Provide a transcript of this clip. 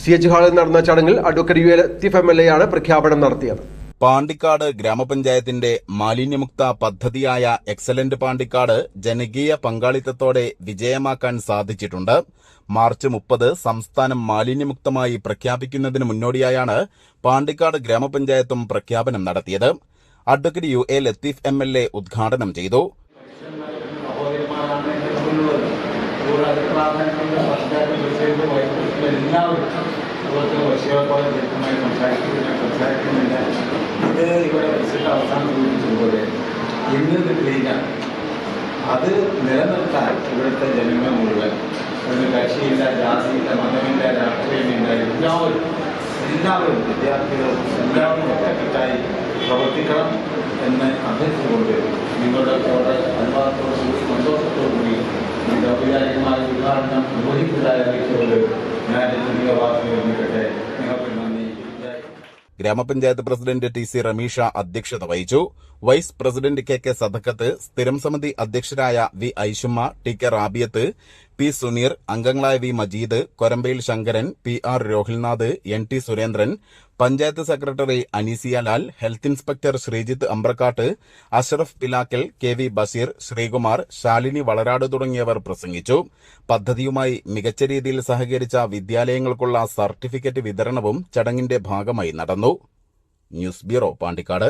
C H ഹാളിൽ നടന്ന ചടങ്ങിൽ advocate U L Latheef M L A ആണ് പ്രഖ്യാപനം നടത്തിയത്. പാണ്ടിക്കാട് ഗ്രാമപഞ്ചായത്തിന്റെ മാലിന്യമുക്ത പദ്ധതിയായ എക്സലന്റ് പാണ്ടിക്കാട് ജനകീയ പങ്കാളിത്തത്തോടെ വിജയമാക്കാൻ സാധിച്ചിട്ടുണ്ട്. മാർച്ച് മുപ്പത് സംസ്ഥാനം മാലിന്യമുക്തമായി പ്രഖ്യാപിക്കുന്നതിന് മുന്നോടിയായാണ് പാണ്ടിക്കാട് ഗ്രാമപഞ്ചായത്തും പ്രഖ്യാപനം നടത്തിയത്. Advocate U A Latheef M ഉദ്ഘാടനം ചെയ്തു സഹോദരിമാരാണ് എന്റെ മുന്നിലുള്ളത് കൂടാതെ പ്രാധാന്യമുള്ള പഞ്ചായത്ത് പ്രസിഡന്റ് വൈസ് പ്രസിഡന്റ് എല്ലാവരും അതുപോലെ വർഷയോടെ വ്യക്തമായി സംസാരിക്കുന്നു ഞാൻ സംസാരിക്കുന്നില്ല ഇത് ഇവിടെ പ്രസിഡന്റ് അവസാനം സൂചിപ്പിച്ചതുപോലെ ഇന്ന് ഇത് ക്ലീനാണ് അത് നിലനിർത്താൻ ഇവിടുത്തെ ജനങ്ങൾ മുഴുവൻ അതിന് കക്ഷിയില്ല ജാതിയില്ല മതമില്ല രാഷ്ട്രീയമില്ല എല്ലാവരും എല്ലാവരും വിദ്യാർത്ഥികളും എല്ലാവരും ഒറ്റക്കെട്ടായി പ്രവർത്തിക്കണം എന്ന് അഭ്യർത്ഥിച്ചുകൊണ്ട് നിങ്ങളുടെ കൂടെ അനുവാദത്തോടു കൂടി സന്തോഷത്തോടു കൂടി ഔപചാരികമായ ഉദ്ഘാടനം നിർവഹിച്ചതായി അറിയിച്ചുകൊണ്ട് ഗ്രാമപഞ്ചായത്ത് പ്രസിഡന്റ് ടി സി റമീഷ അധ്യക്ഷത വഹിച്ചു. Vice president K K Sadakkath സ്ഥിരം സമിതി അധ്യക്ഷരായ V Aishumma T K Rabiyath P Suneer അംഗങ്ങളായ V Majeed Korambayil Shankaran P R Rohilnath N T Surendran panchayat secretary Aneesia Lal health inspector Sreejith Ambrakkat Ashraf Pilakkal K V Basheer Sreekumar Shalini Valarad തുടങ്ങിയവർ പ്രസംഗിച്ചു. പദ്ധതിയുമായി മികച്ച രീതിയിൽ സഹകരിച്ച വിദ്യാലയങ്ങൾക്കുള്ള certificate വിതരണവും ചടങ്ങിന്റെ ഭാഗമായി നടന്നു. News bureau Pandikkad.